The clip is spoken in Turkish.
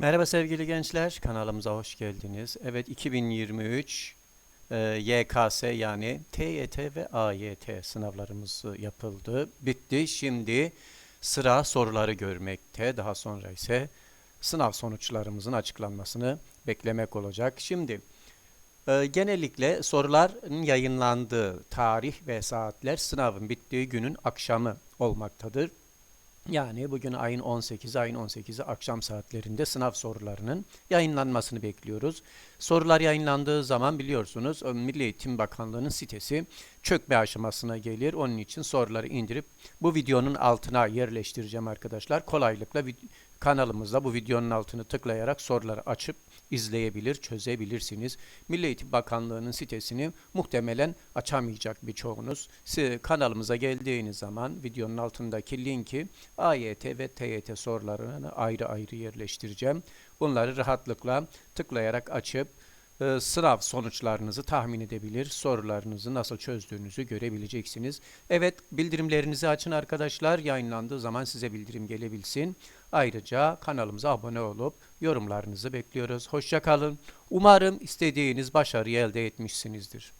Merhaba sevgili gençler, kanalımıza hoş geldiniz. Evet 2023 e, YKS yani TYT ve AYT sınavlarımız yapıldı. Bitti. Şimdi sıra soruları görmekte. Daha sonra ise sınav sonuçlarımızın açıklanmasını beklemek olacak. Şimdi e, genellikle soruların yayınlandığı tarih ve saatler sınavın bittiği günün akşamı olmaktadır. Yani bugün ayın 18'i, ayın 18'i akşam saatlerinde sınav sorularının yayınlanmasını bekliyoruz. Sorular yayınlandığı zaman biliyorsunuz Milli Eğitim Bakanlığı'nın sitesi çökme aşamasına gelir. Onun için soruları indirip bu videonun altına yerleştireceğim arkadaşlar. Kolaylıkla kanalımızda bu videonun altını tıklayarak soruları açıp izleyebilir, çözebilirsiniz. Milli Eğitim Bakanlığı'nın sitesini muhtemelen açamayacak birçoğunuz. Siz kanalımıza geldiğiniz zaman videonun altındaki linki AYT ve TYT sorularını ayrı ayrı yerleştireceğim. Bunları rahatlıkla tıklayarak açıp e, sınav sonuçlarınızı tahmin edebilir, sorularınızı nasıl çözdüğünüzü görebileceksiniz. Evet, bildirimlerinizi açın arkadaşlar. Yayınlandığı zaman size bildirim gelebilsin. Ayrıca kanalımıza abone olup yorumlarınızı bekliyoruz. Hoşça kalın. Umarım istediğiniz başarıyı elde etmişsinizdir.